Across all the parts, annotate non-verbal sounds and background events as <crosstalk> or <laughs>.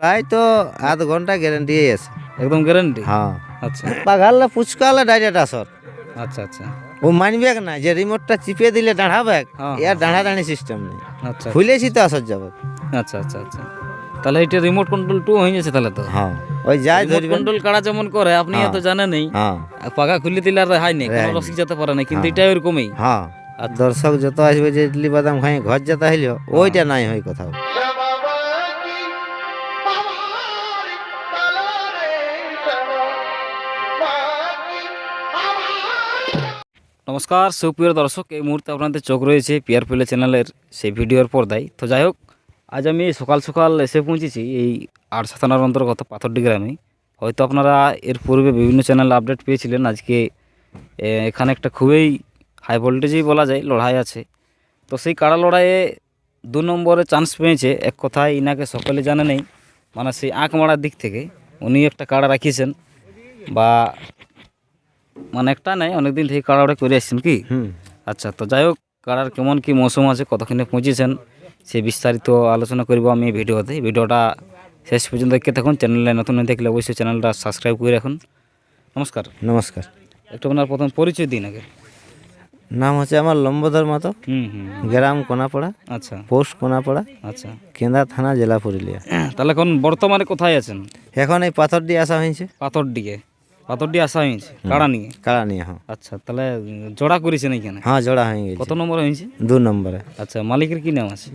প্রায় তো আধ ঘণ্টা গ্যারেন্টি আছে। একদম গ্যারান্টি হ্যাঁ। আচ্ছা। পাঘালে পুচকালে ডাইরেক্ট আসর। আচ্ছা আচ্ছা। ও মানবে না যে রিমোটটা চিপে দিলে দাঁড়াবে হ্যাঁ, এর দাঁড়া দাঁড়ি সিস্টেম নেই। আচ্ছা। খুলেছি তো আসর যাবে। আচ্ছা আচ্ছা আচ্ছা। তাহলে এটা রিমোট কন্ট্রোল টু হয়ে গেছে তাহলে তো? হ্যাঁ। ওই যাই ধরবেন কন্ট্রোল কারা যেমন করে আপনি এত জানেনই হ্যাঁ। পাখা খুলে দিলে আর রেহাই নেই কোনো রসিক যেতে পারে না কিন্তু এটা ওরকমই হ্যাঁ। আর দর্শক যত আসবে যে ইডলি বাদাম খাই ঘর যেতে হইলেও ওইটা নাই হয় কোথাও। নমস্কার, সুপ্রিয় দর্শক, এই মুহূর্তে আপনাদের চোখ রয়েছে পিয়ার পেলে চ্যানেলের সেই ভিডিওর পর্দায়। তো যাই হোক, আজ আমি সকাল সকাল এসে পৌঁছেছি এই আটশো থানার অন্তর্গত পাথরডি গ্রামে। হয়তো আপনারা এর পূর্বে বিভিন্ন চ্যানেলে আপডেট পেয়েছিলেন। আজকে এখানে একটা খুবই হাই ভোল্টেজেই বলা যায়, লড়াই আছে। তো সেই কাড়া লড়াইয়ে দু নম্বরে চান্স পেয়েছে। এক কথায় ইনাকে সকলে জানে নেই মানে সেই আঁক মারার দিক থেকে। উনি একটা কাড়া রাখিয়েছেন, বা মানে একটা নাই অনেকদিন থেকে কাড়া ওটা করে আসছেন কি? আচ্ছা তো যাই হোক কাড়ার কেমন কি মৌসুম আছে কতক্ষণে পৌঁছেছেন সে বিস্তারিত আলোচনা করব আমি ভিডিওতে। ভিডিওটা শেষ পর্যন্ত দেখতে থাকুন চ্যানেলে নতুন থাকলে অবশ্যই চ্যানেলটা সাবস্ক্রাইব করে রাখুন। নমস্কার। নমস্কার। একটু আপনার প্রথম পরিচয় দিন আগে। নাম হচ্ছে আমার লম্বধর মাতো। হুম হুম গ্রাম কোনাপাড়া আচ্ছা। পোস্ট কোনাপাড়া আচ্ছা। কেন্দা থানা জেলা পুরুলিয়া। তাহলে এখন বর্তমানে কোথায় আছেন? এখন এই পাথর দিয়ে আসা হয়েছে। পাথর দিকে পাথর দিয়ে আসা হয়েছে? কাড়া নিয়ে? কাড়া নিয়ে হ্যাঁ। আচ্ছা তাহলে জোড়া করেছেন এইখানে হ্যাঁ জোড়া হয়ে গেছে। কত নম্বর হয়েছে? দু নম্বরে। আচ্ছা মালিকের কি নাম আছে?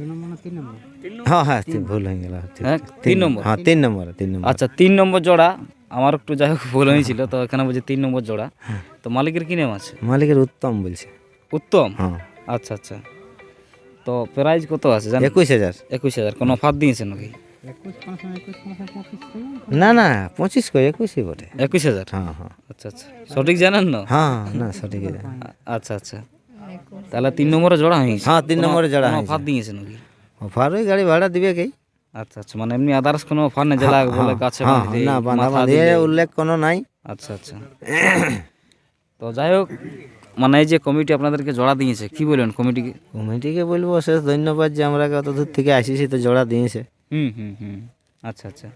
হ্যাঁ হ্যাঁ ভুল হয়ে গেল। হ্যাঁ তিন নম্বর। হ্যাঁ তিন নম্বরে তিন নম্বর। আচ্ছা তিন নম্বর জোড়া। আমার একটু যাই হোক ভুল হয়েছিল তো এখানে বলছে তিন নম্বর জোড়া। তো মালিকের কি নাম আছে? মালিকের উত্তম বলছে। উত্তম? হ্যাঁ। আচ্ছা আচ্ছা। তো প্রাইজ কত আছে জানেন? একুশ হাজার। একুশ হাজার কোনো অফার দিয়েছে নাকি? না না পঁচিশ কই একুশই বটে। একুশ হাজার? হ্যাঁ হ্যাঁ। আচ্ছা আচ্ছা। সঠিক জানেন না? হ্যাঁ না সঠিক আচ্ছা আচ্ছা। তাহলে তিন নম্বরে জোড়া হয়েছে হ্যাঁ তিন নম্বরে জোড়া হয়েছে অফার দিয়েছে নাকি? অফার ওই গাড়ি ভাড়া দিবে কি? আচ্ছা আচ্ছা। মানে এমনি আদার্স কোনো অফার নেই জেলা বলে কাছে হ্যাঁ না বাঁধা মাথা উল্লেখ কোনো নাই। আচ্ছা আচ্ছা। তো যাই হোক মানে এই যে কমিটি আপনাদেরকে জোড়া দিয়েছে কি বলবেন কমিটিকে? কমিটিকে বলব শেষ ধন্যবাদ যে আমরা কত দূর থেকে আসিছি তো জোড়া দিয়েছে। হুম হুম হুম। আচ্ছা আচ্ছা।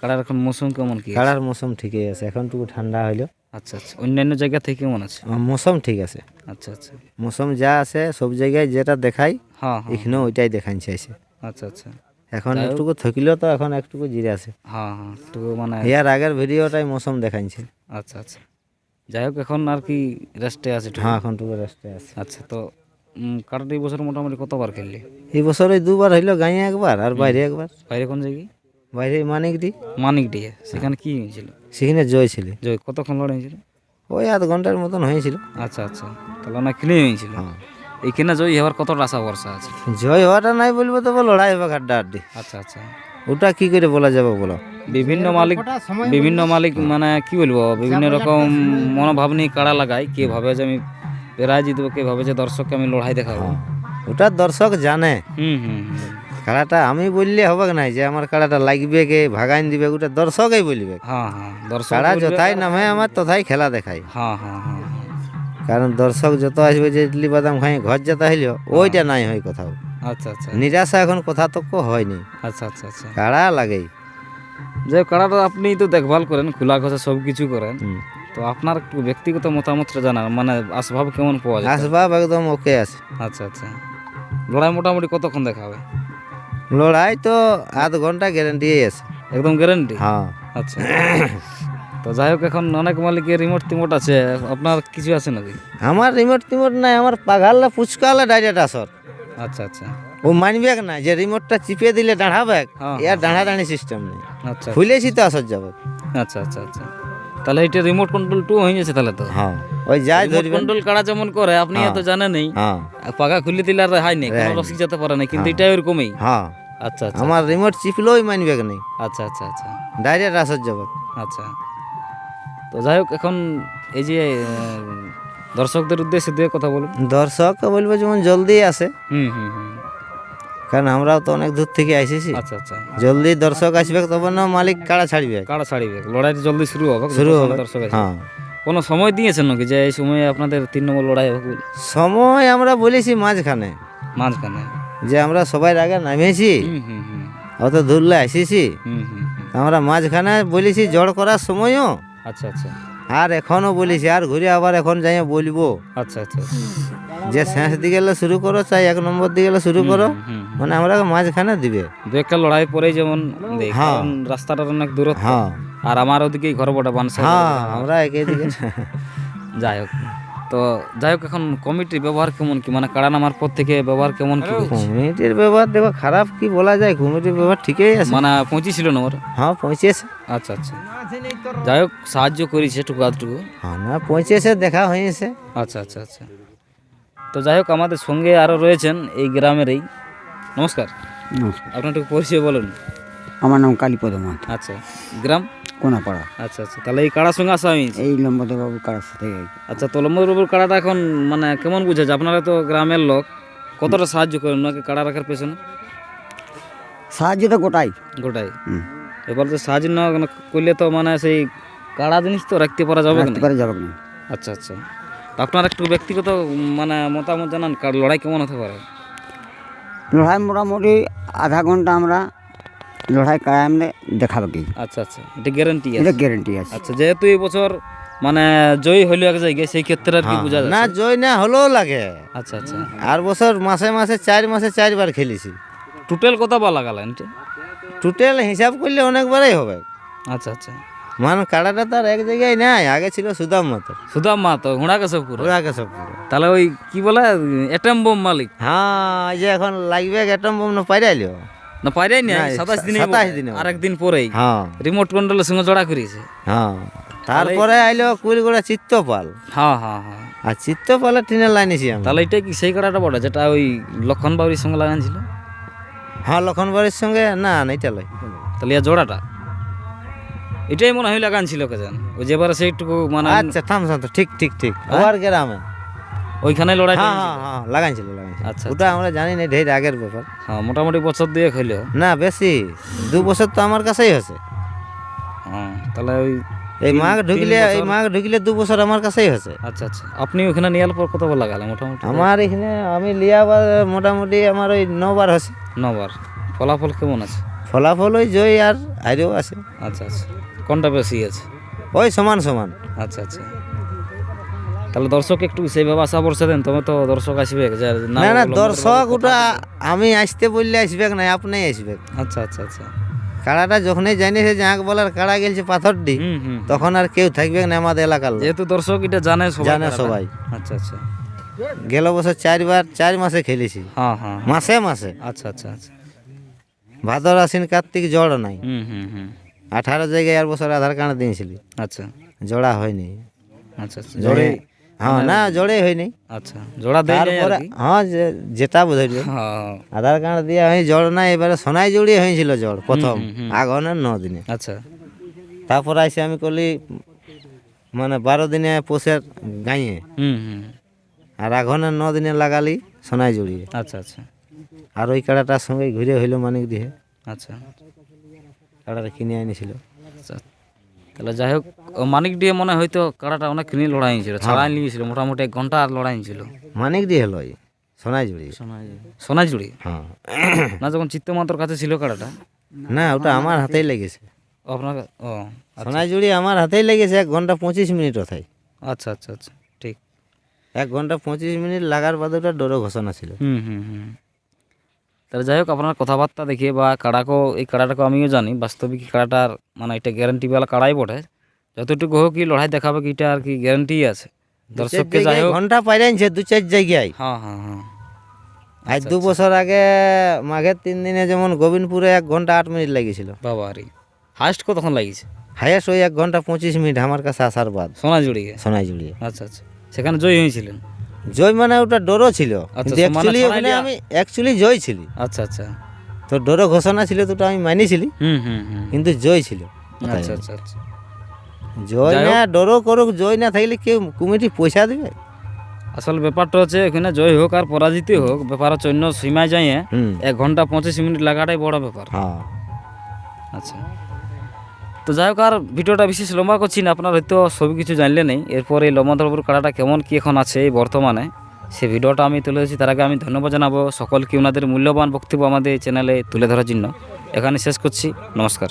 কাড়ার এখন মৌসুম কেমন কি কাড়ার মৌসুম ঠিকই আছে। এখন টুকু ঠান্ডা হইল। আচ্ছা আচ্ছা। অন্যান্য জায়গা থেকে কেমন আছে? মৌসুম ঠিক আছে। আচ্ছা আচ্ছা। মৌসুম যা আছে সব জায়গায় যেটা দেখাই হ্যাঁ হ্যাঁ। এখানেও ওইটাই দেখান চাইছে। আচ্ছা আচ্ছা। এখন একটুকু থকিলেও তো এখন একটুকু জিরে আছে। হ্যাঁ হ্যাঁ তো মানে ইয়ার আগের ভিডিওটাই মৌসুম দেখাইছে। আচ্ছা আচ্ছা। যাই হোক এখন আর কি রেস্টে আছে একটু। হ্যাঁ এখন টুকু রেস্টে আছে। আচ্ছা তো কাড়াটা এই বছর মোটামুটি কতবার খেললি? এই বছর ওই দুবার হইল গাঁয়ে একবার আর বাইরে একবার। বাইরে কোন জায়গায়? বাইরে মানিক দি মানিক দিয়ে সেখানে কি হয়েছিল? সেখানে জয় ছিল। যে কতক্ষণ লড়াই হয়েছিল? ওই আধ ঘণ্টার মতন হয়েছিল। আচ্ছা আচ্ছা। তাহলে অনেক কিনে হয়েছিল। হ্যাঁ। এইখানে জয়ী হওয়ার কতটা আশা ভরসা আছে? জয় হওয়াটা নাই বলব তবে লড়াই হবে হাড্ডা হাড্ডি আচ্ছা আচ্ছা। ওটা কি করে বলা যাবে বলো? বিভিন্ন মালিক বিভিন্ন মালিক মানে কি বলব বিভিন্ন রকম মনোভাব নিয়ে কাড়া লাগায় কে ভাবে যে আমি প্রায় জিতবো কে ভাবে যে দর্শককে আমি লড়াই দেখাবো। ওটা দর্শক জানে। হুম হুম। খেলাটা আমি বললে হবে নাই যে আমার খেলাটা লাগবে কে ভাগাইন দিবে ওটা দর্শকই বলবে। হ্যাঁ হ্যাঁ দর্শক খেলা যথাই নামে আমার তথাই খেলা দেখাই হ্যাঁ হ্যাঁ হ্যাঁ হ্যাঁ। কারণ দর্শক যত আসবে যে ইডলি বাদাম খাই ঘর যেতে হইলেও ওইটা নাই হয় কোথাও। আচ্ছা আচ্ছা। নিরাশা এখন কথা তো হয়নি। আচ্ছা আচ্ছা আচ্ছা। কাড়া লাগেই। যে কাড়াটা আপনি তো দেখভাল করেন খোলা খোঁচা সব কিছু করেন। তো আপনার একটু ব্যক্তিগত মতামতটা জানান মানে আসবাব কেমন পাওয়া যায়? আসবাব একদম ওকে আছে। আচ্ছা আচ্ছা। লড়াই মোটামুটি কতক্ষণ দেখা হবে? লড়াই তো আধ ঘণ্টা গ্যারেন্টি আছে। একদম গ্যারেন্টি হ্যাঁ। আচ্ছা। তো যাই হোক এখন অনেক মালিকের রিমোট টিমোট আছে আপনার কিছু আছে নাকি? আমার রিমোট টিমোট নাই আমার পাঘালে পুচকালে ডাইরেক্ট আসর। আচ্ছা আচ্ছা। ও মানবে না যে রিমোটটা চিপিয়ে দিলে দাঁড়াবে হ্যাঁ, এর দাঁড়া দাঁড়ি সিস্টেম নেই। আচ্ছা। খুলেছি তো আসর যাবে আচ্ছা আচ্ছা আচ্ছা। তাহলে এটা রিমোট কন্ট্রোল টু হয়ে গেছে তাহলে তো। হ্যাঁ ওই যাই রিমোট ধরবেন কন্ট্রোল কারা যেমন করে আপনি এত জানেন জানেনই। হ্যাঁ। পাখা খুলে দিলে আর রেহাই নেই কোনো রসিক যেতে পারে না কিন্তু এটা ওরকমই। হ্যাঁ। আচ্ছা আচ্ছা। আমার রিমোট চিপলেই মানবে নেই আচ্ছা আচ্ছা আচ্ছা। ডাইরেক্ট আসর যাবে আচ্ছা। তো যাই হোক এখন এই যে দর্শকদের উদ্দেশ্যে দিয়ে কথা বলুন। দর্শক বলব যেমন জলদি আসে। হুম হুম হুম। কারণ আমরাও তো অনেক দূর থেকে আইসেছি। আচ্ছা আচ্ছা। জলদি দর্শক আসবে তবে না মালিক কাড়া ছাড়বে? কাড়া ছাড়িবে? লড়াই জলদি শুরু হবে শুরু হবে। দর্শক হ্যাঁ। কোনো সময় দিয়েছেন নাকি যে এই সময়ে আপনাদের তিন নম্বর লড়াই হবে? সময় আমরা বলেছি মাঝখানে। মাঝখানে। যে আমরা সবাই আগে নামিয়েছি অত দূরলে আসিছি। আমরা মাঝখানে বলেছি জড় করার সময়ও। আচ্ছা আচ্ছা। আর এখনও বলেছি আর ঘুরে আবার এখন যাই বলব। আচ্ছা আচ্ছা আচ্ছা। যে শেষ দিকে শুরু করো চাই এক নম্বর দিকে শুরু করো। মানে আমরা মাঝখানে দিবে। দু একটা লড়াই পরেই যেমন হ্যাঁ। রাস্তাটার অনেক দূরত্ব। হ্যাঁ। আর আমার ওদিকেই ঘর বটা বানসা হ্যাঁ আমরা দিকে। <laughs> যাই হোক। তো যাই হোক এখন কমিটির ব্যবহার কেমন কি? মানে কাড়া নামার পর থেকে ব্যবহার কেমন কি? কমিটির ব্যবহার দেখো খারাপ কি বলা যায়? কমিটির ব্যবহার ঠিকই আছে। মানে পৌঁছেছিল না ওর? হ্যাঁ পৌঁছেছে। আচ্ছা আচ্ছা। যাই হোক সাহায্য করেছে টুকু আধটুকু। হ্যাঁ না পৌঁছেছে দেখা হয়েছে। আচ্ছা আচ্ছা আচ্ছা। তো যাই হোক আমাদের সঙ্গে আরও রয়েছেন এই গ্রামেরই নমস্কার। নমস্কার। আপনার একটু পরিচয় বলুন। আমার নাম কালীপদ মাঠ আচ্ছা গ্রাম? কোনাপাড়া। আচ্ছা আচ্ছা তাহলে এই কাড়ার সঙ্গে আসা আমি এই লম্বদা বাবু কারার সাথে আচ্ছা তো লম্বরবাবুর কাড়াটা এখন মানে কেমন বুঝেছে? আপনারা তো গ্রামের লোক কতটা সাহায্য করেন ওনাকে কাড়া রাখার পেছনে? সাহায্য তো গোটাই। গোটাই। এবার তো সাহায্য না করলে তো মানে সেই কাড়া জিনিস তো রাখতে পারা যাবে রাখতে না যাবে না? আচ্ছা আচ্ছা। আপনার একটু ব্যক্তিগত মানে মতামত জানান কার লড়াই কেমন হতে পারে? লড়াই মোটামুটি আধা ঘণ্টা আমরা লড়াই কায়ামে দেখাবে কি। আচ্ছা আচ্ছা। এটা গ্যারান্টি এটা গ্যারেন্টি আছে। আচ্ছা যেহেতু এই বছর মানে জয়ী হইল এক জায়গায় সেই ক্ষেত্রে আর কি বোঝা না জয় না হলেও লাগে। আচ্ছা আচ্ছা। আর বছর মাসে মাসে চার মাসে চারবার খেলেছি। টোটাল কত বা লাগালেন? টোটাল হিসাব করলে অনেকবারই হবে। আচ্ছা আচ্ছা। মানে কাড়াটা তো আর এক জায়গায় নাই আগে ছিল সুদাম মতো। সুদাম মা তো ঘোড়া গেছে পুরো ওরা তাহলে ওই কি বলে এটম বোম মালিক? হ্যাঁ এই যে এখন লাগবে অ্যাটম বোম না পাইরাইলো? না পাইরাই না সাতাশ দিনে সাতাশ দিনে আর একদিন পরেই। হ্যাঁ। রিমোট কন্ট্রোলের সঙ্গে জড়া করেছে হ্যাঁ তারপরে আইলো কুড়িগোড়া চিত্তপাল। হ্যাঁ হ্যাঁ হ্যাঁ। আর চিত্তপালের ট্রেনের লাইনেছি আমি তাহলে এটা কি সেই কাটাটা বড় যেটা ওই লক্ষণ বাবুরির সঙ্গে লাগান ছিল? হ্যাঁ লক্ষণবাড়ির সঙ্গে না না এটা লয়। তাহলে জোড়াটা। এটাই মনে হয় লাগান ছিল কে জান? ওই যেবারে সেইটুকু মানে আচ্ছা থাম শান্ত ঠিক ঠিক ঠিক। আবার গ্রামে। ওইখানে লড়াই হ্যাঁ হ্যাঁ হ্যাঁ লাগাইছিল লাগাইছিল আচ্ছা ওটা আমরা জানি না ঢের আগের ব্যাপার। হ্যাঁ মোটামুটি বছর দিয়ে হইলেও না বেশি। দু বছর তো আমার কাছেই হয়েছে। হ্যাঁ তাহলে ওই এই মাঘ ঢুকলে এই মাঘ ঢুকলে দু বছর আমার কাছেই হয়েছে। আচ্ছা আচ্ছা। আপনি ওখানে নিয়ে পর কত বার লাগালেন মোটামুটি? আমার এখানে আমি লিয়া বা মোটামুটি আমার ওই নবার হয়েছে। নবার। ফলাফল কেমন আছে? ফলাফল ওই জয় আর হাইরেও আছে। আচ্ছা আচ্ছা। কোনটা বেশি আছে? ওই সমান সমান। আচ্ছা আচ্ছা। তাহলে দর্শক একটু সেইভাবে আশা বর্ষা দেন তবে তো দর্শক আসবে না না দর্শক ওটা আমি আসতে বললে আসবে না আপনি আসবে। আচ্ছা আচ্ছা আচ্ছা। কাড়াটা যখনই জানিয়েছে যে আঁক বলার কাড়া গেলছে পাথর ডি হুম হুম। তখন আর কেউ থাকবে না আমাদের এলাকার যেহেতু দর্শক এটা জানে সবাই জানে সবাই। আচ্ছা আচ্ছা। গেল বছর চারবার চার মাসে খেলেছি। হ্যাঁ হ্যাঁ হ্যাঁ। মাসে মাসে। আচ্ছা আচ্ছা আচ্ছা। ভাদর আশ্বিন কার্তিক জড় নাই। হুম হুম হুম। আঠারো জায়গায় আর বছর আধার কার্ড দিয়েছিলি। আচ্ছা। জোড়া হয়নি। আচ্ছা আচ্ছা। জোরে হ্যাঁ না জড়ে হয়নি। আচ্ছা জোড়া তারপরে হ্যাঁ যেটা হ্যাঁ আধার কার্ড দিয়ে হয় জড় নাই এবারে সোনাই জড়িয়ে হয়েছিল জড় প্রথম। আগনের ন দিনে। আচ্ছা। তারপর আইসে আমি করলি মানে বারো দিনে পোষের গাঁয়ে। আর আঘনের ন দিনে লাগালি সোনাই জড়িয়ে। আচ্ছা আচ্ছা। আর ওই কাড়াটার সঙ্গে ঘুরে হইল মানিক দিয়ে। আচ্ছা। কাড়াটা কিনে আনিছিল। আচ্ছা। তাহলে যাই হোক মানিক দিয়ে মনে হয়তো কাড়াটা অনেক কিনে লড়াই হয়েছিল ছাড়াই নিয়েছিল মোটামুটি এক ঘণ্টা আর লড়াই হয়েছিল মানিক দিয়ে হলো ওই সোনাই জড়িয়ে সোনাঝুড়ি হ্যাঁ। না যখন চিত্তমাত্র কাছে ছিল কাড়াটা? না ওটা আমার হাতেই লেগেছে। আপনার ও সোনাই জুড়ি আমার হাতেই লেগেছে এক ঘণ্টা পঁচিশ মিনিট ওথায়। আচ্ছা আচ্ছা আচ্ছা ঠিক। এক ঘণ্টা পঁচিশ মিনিট লাগার বাদে ওটা ডোরো ঘোষণা ছিল। হুম হুম হুম। তাহলে যাই হোক আপনার কথাবার্তা দেখে বা কাড়াকো এই কাড়াটাকে আমিও জানি বাস্তবিক কাড়াটার মানে এটা গ্যারান্টিওয়ালা কাড়াই বটে। যতটুকু হোক কি লড়াই দেখাবে কি এটা আর কি গ্যারান্টি আছে। দর্শককে যাই হোক। ঘণ্টা পাইরাইছে দু চার জায়গায়। হ্যাঁ হ্যাঁ হ্যাঁ। আজ দু বছর আগে মাঘের তিন দিনে যেমন গোবিন্দপুরে এক ঘণ্টা আট মিনিট লেগেছিল বাবা আরে হাইস্ট কতক্ষণ লাগিয়েছে? হাইয়েস্ট ওই এক ঘণ্টা পঁচিশ মিনিট আমার কাছে আসার বাদ। সোনাঝুড়িকে সোনাই জুড়িয়ে আচ্ছা আচ্ছা। সেখানে জয়ী হয়েছিলেন? জয় মানে ওটা ডোরো ছিল। আচ্ছা, কিন্তু অ্যাকচুয়ালি ওখানে আমি অ্যাকচুয়ালি জয় ছিলি। আচ্ছা আচ্ছা। তো ডোরো ঘোষণা ছিল তো আমি মানিছিলি হুম হুম হুম। কিন্তু জয় ছিল। আচ্ছা আচ্ছা আচ্ছা। জয় না ডোরো করুক জয় না থাকলে কেউ কমিটি পয়সা দিবে? আসল ব্যাপারটা হচ্ছে এখানে জয় হোক আর পরাজিত হোক ব্যাপার হচ্ছে অন্য সীমায় যাইয়ে এক ঘণ্টা পঁচিশ মিনিট লাগাটাই বড় ব্যাপার। হ্যাঁ। আচ্ছা। তো যাই হোক, আর ভিডিওটা বিশেষ লম্বা করছি না, আপনার হয়তো সব কিছু জানলে নেই। এরপর এই লম্বাধরপুর কাড়াটা কেমন, কী এখন আছে এই বর্তমানে, সে ভিডিওটা আমি তুলে ধরেছি। তার আগে আমি ধন্যবাদ জানাব সকলকে ওনাদের মূল্যবান বক্তব্য আমাদের চ্যানেলে তুলে ধরার জন্য। এখানে শেষ করছি, নমস্কার।